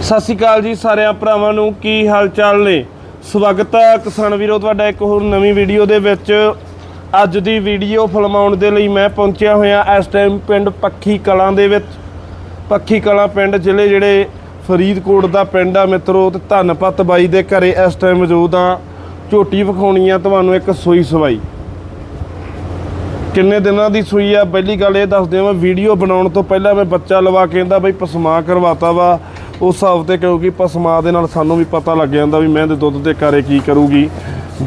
ਸਤਿ ਸ਼੍ਰੀ ਅਕਾਲ ਜੀ ਸਾਰਿਆਂ ਭਰਾਵਾਂ ਨੂੰ, ਕੀ ਹਾਲ ਚਾਲ ਨੇ? ਸਵਾਗਤ ਹੈ ਕਿਸਾਨ ਵੀਰੋ, ਤੁਹਾਡਾ ਇੱਕ ਹੋਰ ਨਵੀਂ ਵੀਡੀਓ ਦੇ ਵਿੱਚ। ਅੱਜ ਦੀ ਵੀਡੀਓ ਫਿਲਮਾਉਣ ਦੇ ਲਈ ਮੈਂ ਪਹੁੰਚਿਆ ਹੋਇਆ ਇਸ ਟਾਈਮ ਪਿੰਡ ਪੱਖੀ ਕਲਾਂ ਦੇ ਵਿੱਚ। ਪੱਖੀ ਕਲਾਂ ਪਿੰਡ ਜ਼ਿਲ੍ਹੇ ਜਿਹੜੇ ਫਰੀਦਕੋਟ ਦਾ ਪਿੰਡ ਆ ਮਿੱਤਰੋ, ਤੇ ਧੰਨਪਤ ਬਾਈ ਦੇ ਘਰੇ ਇਸ ਟਾਈਮ ਮੌਜੂਦ ਆ ਝੋਟੀ ਵਿਖਾਉਣੀ ਆ ਤੁਹਾਨੂੰ ਇੱਕ ਸੂਈ ਸਵਾਈ। ਕਿੰਨੇ ਦਿਨਾਂ ਦੀ ਸੂਈ ਆ? ਪਹਿਲੀ ਗੱਲ ਇਹ ਦੱਸਦੇ ਹਾਂ ਵੀਡੀਓ ਬਣਾਉਣ ਤੋਂ ਪਹਿਲਾਂ ਮੈਂ ਬੱਚਾ ਲਵਾ ਕੇ ਕਹਿੰਦਾ, ਬਈ ਪਸਮਾ ਕਰਵਾਤਾ ਵਾ। ਉਸ ਹਿਸਾਬ ਤੇ ਕਿਉਂਕਿ ਪਸਮਾ ਦੇ ਨਾਲ ਸਾਨੂੰ ਵੀ ਪਤਾ ਲੱਗ ਜਾਂਦਾ ਵੀ ਮੈਂ ਦੇ ਦੁੱਧ ਦੇ ਕਾਰੇ ਕੀ ਕਰੂਗੀ।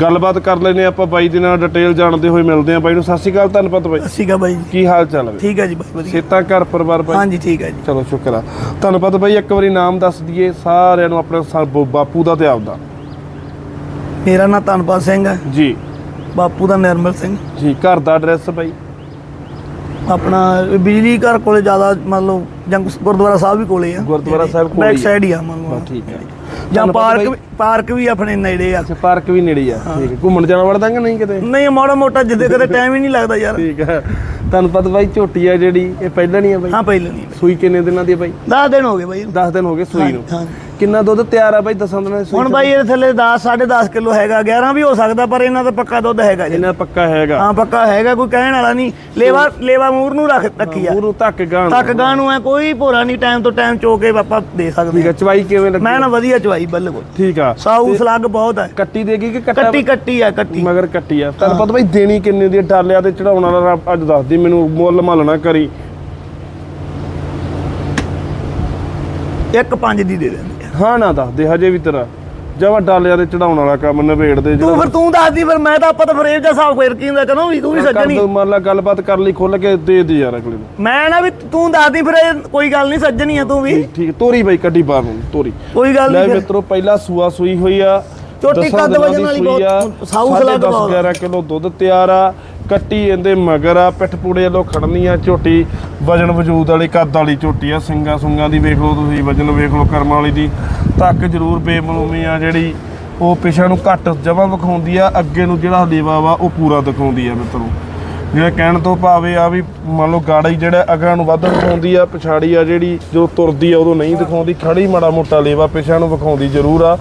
ਗੱਲਬਾਤ ਕਰ ਲੈਨੇ ਆਪਾਂ ਬਾਈ ਦੇ ਨਾਲ ਡਿਟੇਲ ਜਾਣਦੇ ਹੋਏ ਮਿਲਦੇ ਆ ਬਾਈ ਨੂੰ। ਸਤਿ ਸ਼੍ਰੀ ਅਕਾਲ ਧੰਨਵਾਦ ਬਾਈ। ਸੀਗਾ ਬਾਈ ਜੀ। ਕੀ ਹਾਲ ਚਾਲ ਹੈ ਠੀਕ ਹੈ ਜੀ ਬਾਈ ਵਧੀਆ। ਸੇਤਾ ਘਰ ਪਰਿਵਾਰ ਬਾਈ? ਹਾਂਜੀ ਠੀਕ ਹੈ ਜੀ। ਚਲੋ ਸ਼ੁਕਰ ਆ। ਧੰਨਵਾਦ ਬਾਈ ਇੱਕ ਵਾਰੀ ਨਾਮ ਦੱਸ ਦਈਏ ਸਾਰਿਆਂ ਨੂੰ ਆਪਣੇ ਬਾਪੂ ਦਾ ਤੇ ਆਪਦਾ। ਮੇਰਾ ਨਾਮ ਧਨਪਾਲ ਸਿੰਘ ਹੈ ਜੀ। ਬਾਪੂ ਦਾ ਨਿਰਮਲ ਸਿੰਘ। ਜੀ ਘਰ ਦਾ ਐਡਰੈਸ ਬਾਈ? ਆਪਣਾ ਬਿਜਲੀ ਘਰ ਕੋਲੇ ਜ਼ਿਆਦਾ ਮੰਨ ਲਓ ਜੰਗ ਗੁਰਦੁਆਰਾ ਸਾਹਿਬ ਵੀ ਕੋਲੇ ਆ। ਗੁਰਦੁਆਰਾ ਸਾਹਿਬ ਕੋਲੇ ਬੈਕ। ਸਾਈਡ ਹੀ ਆ ਮੰਨ ਲਓ ਬਸ ਠੀਕ ਹੈ ਜਾਂ ਪਾਰਕ। ਵੀ ਪਾਰਕ ਵੀ ਆਪਣੇ ਨੇੜੇ ਆ। ਅੱਛਾ ਪਾਰਕ ਵੀ ਨੇੜੇ ਆ। ਠੀਕ ਹੈ ਘੁੰਮਣ ਜਾਣਾ ਵੜਦਾ ਕਿ ਨਹੀਂ ਕਿਤੇ? ਨਹੀਂ ਮਾੜਾ ਮੋਟਾ ਜਿੱਦੇ ਕਦੇ ਟਾਈਮ ਹੀ ਨਹੀਂ ਲੱਗਦਾ ਯਾਰ। ਠੀਕ ਹੈ ਤੁਹਾਨੂੰ ਪਤਾ ਬਾਈ ਝੋਟੀ ਆ ਜਿਹੜੀ ਇਹ ਪਹਿਲਾਂ ਨਹੀਂ ਆ ਬਾਈ? ਹਾਂ ਪਹਿਲਾਂ ਨਹੀਂ ਸੂਈ ਕਿੰਨੇ ਦਿਨਾਂ ਦੀ ਆ ਬਾਈ? 10 ਦਿਨ ਹੋ ਗਏ ਬਾਈ 10 ਦਿਨ ਹੋ ਗਏ ਸੂਈ ਨੂੰ। ਹਾਂ। ਕਿੰਨਾ ਦੁੱਧ ਤਿਆਰ ਆ ਬਾਈ ਦਸਾਂ ਦੀ ਸੂਈ ਹੁਣ ਬਾਈ ਇਹਦੇ ਥੱਲੇ 10 10.5 ਕਿਲੋ ਹੈਗਾ 11 ਵੀ ਹੋ ਸਕਦਾ ਪਰ ਇਹਨਾਂ ਦਾ ਪੱਕਾ ਦੁੱਧ ਹੈਗਾ ਜੀ। ਇਹਨਾਂ ਪੱਕਾ ਹੈਗਾ। ਹਾਂ ਪੱਕਾ ਹੈਗਾ ਕੋਈ ਕਹਿਣ ਵਾਲਾ ਨਹੀਂ। ਲੇਵਾ ਲੇਵਾ ਮੂਰ ਨੂੰ ਰੱਖ ਰੱਖੀ ਆ। ਮੂੰਹ ਧੱਕ ਗਾਂ ਤੱਕ ਗਾਂ ਨੂੰ ਐ ਕੋਈ ਭੋਰਾ ਨਹੀਂ ਟਾਈਮ ਤੋਂ ਟਾਈਮ ਚੋ ਕੇ ਆਪਾਂ ਦੇ ਠੀਕ ਸਕਦੇ ਹੈ ਚਵਾਈ ਕਿਵੇਂ ਲੱਗੀ? ਮੈਂ ਨਾ ਵਧੀਆ ਚਵਾਈ ਬਿਲਕੁਲ। ਠੀਕ ਆ। ਸਾਊ ਸਲੱਗ ਬਹੁਤ ਹੈ ਕੱਟੀ ਦੇਗੀ ਕਿ ਕੱਟਾ ਕੱਟੀ ਕੱਟੀ ਆ ਕੱਟੀ। ਮਗਰ ਕੱਟੀ ਆ। ਤੁਹਾਨੂੰ ਪਤਾ ਬਾਈ ਦੇਣੀ ਕਿੰਨੇ ਦੀ ਆ? ਡਾਲਿਆ ਤੇ ਚੜਾਉਣ ਵਾਲਾ ਅੱਜ ਦੱਸਦੀ ਮੈਨੂੰ ਮੁੱਲ ਮੱਲ ਨਾ ਕਰੀ। ਇੱਕ ਪੰਜ ਦੀ ਦੇ ਆ। ਹਾਂ ਨਾ ਦੱਸਦੇ ਹਜੇ ਵੀ ਤੇਰਾ। ਜਵਾ ਡਾਲਿਆ ਤੇ ਚੜਾਉਣ ਵਾਲਾ ਕੰਮ ਨਿਬੇੜ ਦੇ ਤੂੰ ਫਿਰ ਤੂੰ ਦੱਸਦੀ ਫਿਰ ਮੈਂ ਤਾਂ ਆਪਾਂ ਤਾਂ ਫਿਰ ਇਹ ਜਿਹਾ ਹਿਸਾਬ ਫੇਰ ਕੀਂਦਾ ਕਰੋ ਵੀ ਤੂੰ ਵੀ ਕਰ ਸੱਜਣੀ। ਦੋ ਮੰਨ ਲਾ ਗੱਲਬਾਤ ਕਰ ਲਈ ਖੁੱਲ ਕੇ ਦੇ ਦੇ ਯਾਰ ਅਗਲੇ ਨੂੰ। ਮੈਂ ਨਾ ਵੀ ਤੂੰ ਦੱਸਦੀ ਫਿਰ ਇਹ ਕੋਈ ਗੱਲ ਨਹੀਂ ਸੱਜਣੀ ਆ ਤੂੰ ਵੀ। ਠੀਕ ਤੋਰੀ ਬਾਈ ਕੱਢੀ ਬਾਹਰ ਨੂੰ ਤੋਰੀ। ਕੋਈ ਗੱਲ ਲੈ ਨਹੀਂ ਫਿਰ। ਮਿੱਤਰੋ ਪਹਿਲਾ ਸੂਆ ਸੂਈ ਹੋਈ ਆ ਝੋਟੀ ਦਸਾਂ ਕੱਦ ਦਿਨਾਂ ਵਜਨ ਦੀ ਵਾਲੀ ਸੂਈ ਬਹੁਤ ਸਾਊ ਸਾਢੇ ਸਲਾਦ ਦਸ, ਬਹੁਤ। 11 ਕਿਲੋ ਦੁੱਧ ਤਿਆਰ ਆ। ਕੱਟੀ ਇਹਦੇ ਮਗਰ ਆ ਪਿੱਠ ਪੂੜੇ ਵੱਲੋਂ ਖੜਨੀ ਆ ਝੋਟੀ, ਵਜਨ ਵਜੂਦ ਵਾਲੀ ਕੱਦ ਵਾਲੀ ਝੋਟੀ ਆ, ਸਿੰਗਾ ਸੁੰਗਾ ਦੀ ਵੇਖ ਲਓ ਤੁਸੀਂ, ਵਜਨ ਵੇਖ ਲਓ ਕਰਮ ਵਾਲੀ ਦੀ। ਤੱਕ ਜ਼ਰੂਰ ਬੇਮਲੂਮੀ ਆ ਜਿਹੜੀ ਉਹ ਪਿਛਾ ਨੂੰ ਘੱਟ ਜਮਾ ਵਿਖਾਉਂਦੀ ਆ, ਅੱਗੇ ਨੂੰ ਜਿਹੜਾ ਲੇਵਾ ਵਾ, ਉਹ ਪੂਰਾ ਦਿਖਾਉਂਦੀ ਆ ਮਿੱਤਰੋ। ਜਿਹੜਾ ਕਹਿਣ ਤੋਂ ਭਾਵੇਂ ਆ ਵੀ ਮੰਨ ਲਓ ਗਾੜੀ ਜਿਹੜਾ ਅਗਾਂ ਨੂੰ ਵੱਧ ਵਿਖਾਉਂਦੀ ਆ, ਪਿਛਾੜੀ ਆ ਜਿਹੜੀ ਜੋ ਤੁਰਦੀ ਆ, ਉਦੋਂ ਨਹੀਂ ਦਿਖਾਉਂਦੀ, ਖੜੀ ਮਾੜਾ ਮੋਟਾ ਲੇਵਾ ਪਿਛਾ ਨੂੰ ਵਿਖਾਉਂਦੀ ਜ਼ਰੂਰ ਆ,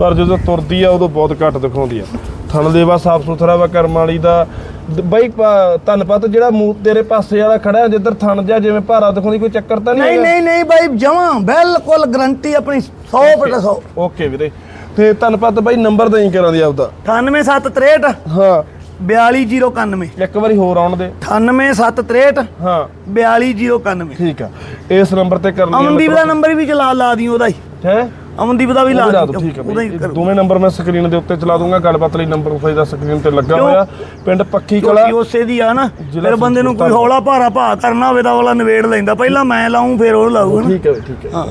ਪਰ ਜਦੋਂ ਤੁਰਦੀ ਆ, ਉਦੋਂ ਬਹੁਤ ਘੱਟ ਦਿਖਾਉਂਦੀ ਆ। ਥਣ ਲੇਵਾ ਸਾਫ਼ ਸੁਥਰਾ ਵਾ ਕਰਮ ਵਾਲੀ ਦਾ। ਦ- ਬਾਈ ਪ- ਤੁਹਾਨੂੰ ਪਤਾ ਜਿਹੜਾ ਮੂੰਹ ਤੇਰੇ ਪਾਸੇ ਵਾਲਾ ਖੜਾ ਜਿੱਧਰ ਥਣ ਜਾ ਜਿਵੇਂ ਭਾਰਾ ਦਿਖਾਉਂਦੀ ਕੋਈ ਚੱਕਰ ਤਾਂ ਨਹੀਂ ਨਹੀਂ ਨਹੀਂ ਨਹੀਂ ਬਾਈ ਜਮਾਂ ਬਿਲਕੁਲ ਗਰੰਟੀ ਆਪਣੀ 100% 100 ਓਕੇ ਵੀਰੇ। ਤੇ ਤੁਹਾਨੂੰ ਪਤਾ ਬਾਈ ਨੰਬਰ ਦੇਈ ਕਰਾਂ ਦੀ ਆਪਦਾ। 98763 ਹਾਂ। 42091 ਇੱਕ ਵਾਰੀ ਹੋਰ ਆਉਣ ਦੇ। 98763 ਹਾਂ। 42091 ਠੀਕ ਆ। ਇਸ ਨੰਬਰ ਤੇ ਕਰਨੀ ਅਮਨਦੀਪ ਦਾ ਨੰਬਰ। ਵੀ ਚਲਾ ਲਾ ਦੀ ਉਹਦਾ ਹੀ। ਹੈ? ਅਮਨਦੀਪ ਦਾ ਵੀ ਲਾ ਲਾ ਠੀਕ ਹੈ ਬਾਈ। ਇਹ ਦੋਵੇਂ ਨੰਬਰ ਮੈਂ ਸਕਰੀਨ ਦੇ ਉੱਤੇ ਚਲਾ ਦੂੰਗਾ ਗੱਲਬਾਤ ਲਈ ਨੰਬਰ ਉਫਾਈ ਦਾ ਸਕਰੀਨ ਤੇ ਲੱਗਾ? ਹੋਇਆ। ਪਿੰਡ ਪੱਖੀ ਕਲਾ। ਕਿਉਂਕਿ ਉਸੇ ਦੀ ਆ ਨਾ ਫਿਰ ਬੰਦੇ ਨੂੰ ਕੋਈ ਹੌਲਾ ਭਾਰਾ ਭਾ ਕਰਨਾ ਹੋਵੇ ਤਾਂ ਅਗਲਾ ਨਵੇੜ ਲੈਂਦਾ। ਪਹਿਲਾਂ ਮੈਂ ਲਾਉਂ ਫਿਰ ਉਹ ਲਾਊ ਹਨਾ ਠੀਕ ਹੈ ਠੀਕ ਹੈ।